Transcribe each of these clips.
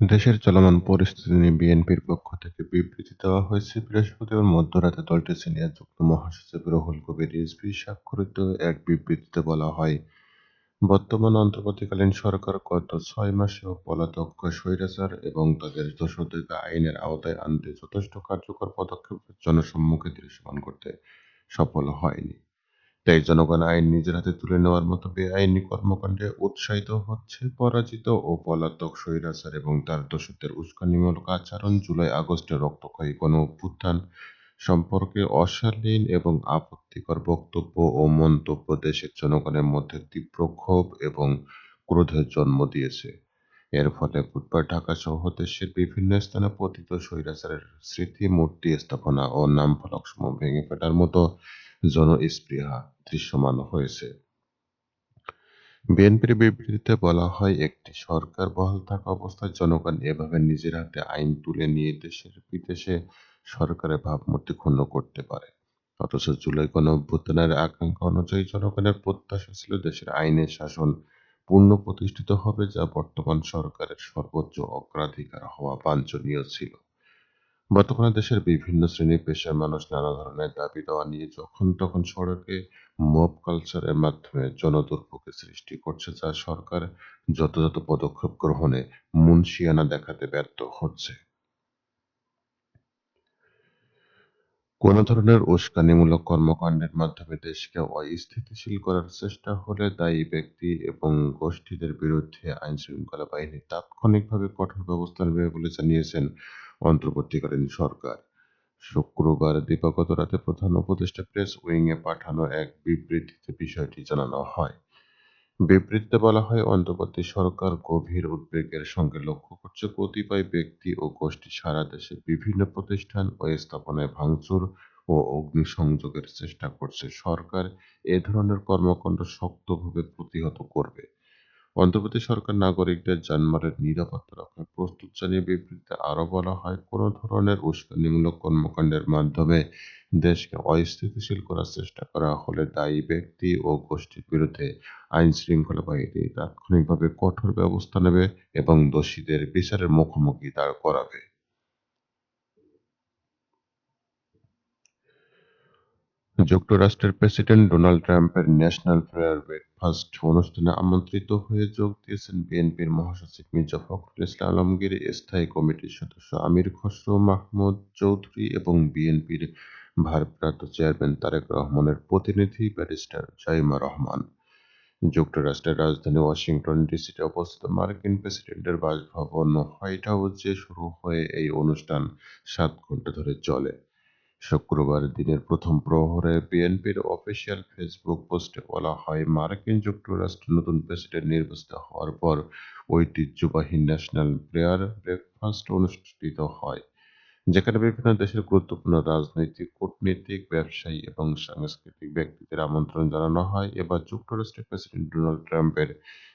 দেশের চলমান পরিস্থিতি নিয়ে বিএনপির পক্ষ থেকে বিবৃতি দেওয়া হয়েছে বৃহস্পতিবার মধ্যরাতে দলটির সিনিয়র যুগ্ম মহাসচিব রুহুল কবির রিজভী স্বাক্ষরিত এক বিবৃতিতে বলা হয়, বর্তমান অন্তর্বর্তীকালীন সরকার গত ছয় মাসেও পলাতক স্বৈরাচার এবং তাদের দোসরদেরকে আইনের আওতায় আনতে যথেষ্ট কার্যকর পদক্ষেপ জনসম্মুখে দৃশ্যমান করতে সফল হয়নি। তাই জনগণ আইন নিজের হাতে তুলে নেওয়ার মতো বেআইনি কর্মকাণ্ডে উৎসাহিত হচ্ছে। পরাজিত ও পলাতক স্বৈরাচার এবং তার দোষরদের উস্কানিমূলক আচরণ, জুলাই-আগস্টের রক্তক্ষয়ী গণঅভ্যুত্থান সম্পর্কে অশালীন এবং আপত্তিকর বক্তব্য ও মন্তব্য দেশের জনগণের মধ্যে তীব্র ক্ষোভ এবং ক্রোধের জন্ম দিয়েছে। এর ফলে বুধবার ঢাকাসহ দেশের বিভিন্ন স্থানে পতিত স্বৈরাচারের স্মৃতি মূর্তি স্থাপনা ও নামফলকসমূহ ভেঙে ফেলার মতো জনস্পৃহা দৃশ্যমান হয়েছে। বিএনপির বিবৃতিতে বলা হয়, একটি সরকার বহাল থাকা অবস্থায় জনগণ এভাবে নিজের হাতে আইন তুলে নিয়ে দেশের বিদেশে সরকারের ভাবমূর্তি ক্ষুণ্ণ করতে পারে। অথচ জুলাই গণঅভ্যুত্থানের আকাঙ্ক্ষা অনুযায়ী জনগণের প্রত্যাশা ছিল দেশের আইনের শাসন পূর্ণ প্রতিষ্ঠিত হবে যা বর্তমান সরকারের সর্বোচ্চ অগ্রাধিকার হওয়া বাঞ্ছনীয় ছিল। বর্তমানে দেশের বিভিন্ন শ্রেণী-পেশার মানুষ নানা ধরনের দাবি-দাওয়া নিয়ে যখন তখন সড়কে মব কালচারের মাধ্যমে জনদুর্ভোগের সৃষ্টি করছে, যা সরকার যথাযথ পদক্ষেপ গ্রহণে মুনশিয়ানা দেখাতে ব্যর্থ হচ্ছে। কোন ধরনের উস্কানিমূলক কর্মকাণ্ডের মাধ্যমে দেশকে অস্থিতিশীল করার চেষ্টা হলে দায়ী ব্যক্তি এবং গোষ্ঠীদের বিরুদ্ধে আইন শৃঙ্খলা বাহিনী তাৎক্ষণিকভাবে কঠোর ব্যবস্থা নেবে বলে জানিয়েছেন অন্তর্বর্তীকালীন সরকার। শুক্রবার দিবাগত রাতে প্রধান উপদেষ্টা প্রেস উইংয়ে পাঠানো এক বিবৃতিতে বিষয়টি জানানো হয়। বিবৃতিতে বলা হয়, অন্তর্বর্তী সরকার গভীর উদ্বেগের সঙ্গে লক্ষ্য করছে কতিপয় ব্যক্তি ও গোষ্ঠী সারা দেশে বিভিন্ন প্রতিষ্ঠান ও স্থাপনায় ভাঙচুর ও অগ্নিসংযোগের চেষ্টা করছে। সরকার এ ধরনের কর্মকাণ্ড শক্তভাবে প্রতিহত করবে। অন্তর্বর্তী সরকার নাগরিকদের জানমালের নিরাপত্তা রক্ষায় প্রস্তুত জানিয়ে বিবৃতিতে আরও বলা হয়, কোনো ধরনের উস্কানিমূলক কর্মকাণ্ডের মাধ্যমে দেশকে অস্থিতিশীল করার চেষ্টা করা হলে দায়ী ব্যক্তি ও গোষ্ঠীর বিরুদ্ধে আইন শৃঙ্খলা বাহিনী তাৎক্ষণিকভাবে কঠোর ব্যবস্থা নেবে এবং দোষীদের বিচারের মুখোমুখি দাঁড় করাবে। যুক্তরাষ্ট্রের প্রেসিডেন্ট ডোনাল্ড ট্রাম্পের ন্যাশনাল প্রেয়ার ব্রেকফাস্ট অনুষ্ঠানে আমন্ত্রিত হয়ে যোগ দিয়েছেন বিএনপির মহাসচিব মির্জা ফখরুল ইসলাম আলমগীর, স্থায়ী কমিটির সদস্য আমির খসরু মাহমুদ চৌধুরী এবং বিএনপির ভারপ্রাপ্ত চেয়ারম্যান তারেক রহমানের প্রতিনিধি ব্যারিস্টার জাইমা রহমান। যুক্তরাষ্ট্রের রাজধানী ওয়াশিংটন ডিসিতে অবস্থিত মার্কিন প্রেসিডেন্টের বাসভবন হোয়াইট হাউসে শুরু হয়ে এই অনুষ্ঠান সাত ঘণ্টা ধরে চলে। শুক্রবার দিনের প্রথম প্রহরে বিএনপির অফিসিয়াল ফেসবুক পোস্টে বলা হয়, মার্কিন যুক্তরাষ্ট্রের নতুন প্রেসিডেন্ট নির্বাচিত হওয়ার পর ঐতিহ্যবাহী ন্যাশনাল প্রেয়ার ব্রেকফাস্ট অনুষ্ঠিত হয়, যেখানে বিভিন্ন দেশের গুরুত্বপূর্ণ রাজনৈতিক, কূটনীতিক, ব্যবসায়ী এবং সাংস্কৃতিক ব্যক্তিদের আমন্ত্রণ জানানো হয়। এবার যুক্তরাষ্ট্রের প্রেসিডেন্ট ডোনাল্ড ট্রাম্পের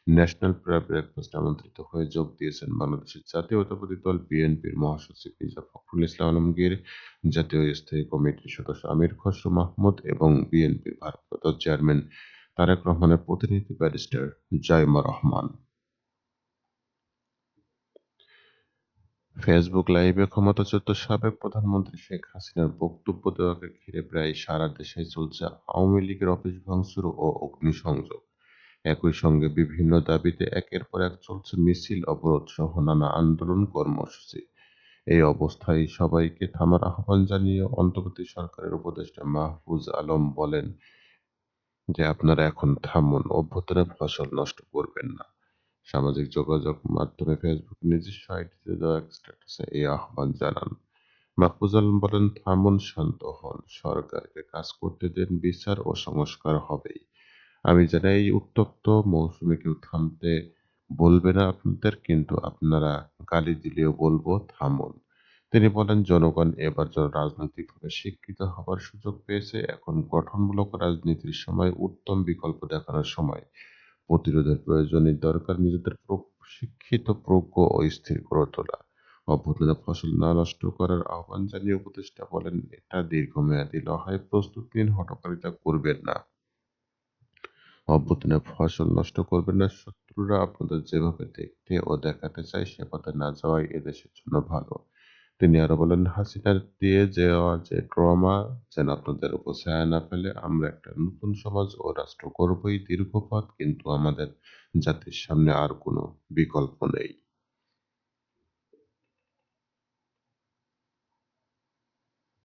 ন্যাশনাল প্রেয়ার ব্রেকফাস্টে আমন্ত্রিত হয়ে যোগ দিয়েছেন বাংলাদেশের জাতীয়তাবাদী দল বিএনপির মহাসচিব মির্জা ফখরুল ইসলাম আলমগীর, জাতীয় স্থায়ী কমিটির সদস্য আমির খসরু মাহমুদ এবং বিএনপির ভারপ্রাপ্ত চেয়ারম্যান তারেক রহমানের প্রতিনিধি ব্যারিস্টার জাইমা রহমান। ফেসবুক লাইভে ক্ষমতাচ্যুত সাবেক প্রধানমন্ত্রী শেখ হাসিনার বক্তব্য দেওয়াকে ঘিরে প্রায় সারা দেশে চলছে আওয়ামী লীগের অফিস ভাঙচুর ও অগ্নিসংযোগ। একই সঙ্গে বিভিন্ন দাবিতে একের পর এক চলছে মিছিল, অবরোধ সহ নানা আন্দোলন কর্মসূচি। এই অবস্থায় সবাইকে থামার আহ্বান জানিয়ে অন্তর্বর্তী সরকারের উপদেষ্টা মাহফুজ আলম বলেন যে আপনারা এখন থামুন, অভ্যুত্থানের ফসল নষ্ট করবেন না। সামাজিক যোগাযোগ মাধ্যমে ফেসবুক নিজস্ব আইডিতে দেওয়া এক স্ট্যাটাসে এই আহ্বান জানান। মাহফুজ আলম বলেন, থামুন, শান্ত হন, সরকারকে কাজ করতে দেন, বিচার ও সংস্কার হবেই। আমি জানি এই উত্তপ্ত মৌসুমে কেউ থামতে বলবে না আপনাদের, কিন্তু আপনারা গালি দিলেও বলব থামুন। তিনি বলেন, জনগণ এবার যেন রাজনৈতিকভাবে শিক্ষিত হবার সুযোগ পেয়েছে। এখন গঠনমূলক রাজনীতির সময়, উত্তম বিকল্প দেখানোর সময়। প্রতিরোধের প্রয়োজনে দরকার নিজেদের শিক্ষিত, প্রজ্ঞ ও স্থির করে তোলা। অভ্যুত্থানের ফসল না নষ্ট করার আহ্বান জানিয়ে উপদেষ্টা বলেন, এটা দীর্ঘমেয়াদী লহায় প্রস্তুত নিন, হঠকারিতা করবেন না। অভ্যুত্থানে ফসল নষ্ট করবেন না। শত্রুরা আপনাদের যেভাবে দেখতে ও দেখাতে চায় সে পথে না যাওয়াই এদেশের জন্য ভালো। তিনি আরও বলেন, হাসিনার দিয়ে যাওয়া যে ট্রমা যেন আপনাদের উপর ছায়া না ফেলে। আমরা একটা নতুন সমাজ ও রাষ্ট্র করবই দীর্ঘ পথ কিন্তু আমাদের জাতির সামনে আর কোনো বিকল্প নেই।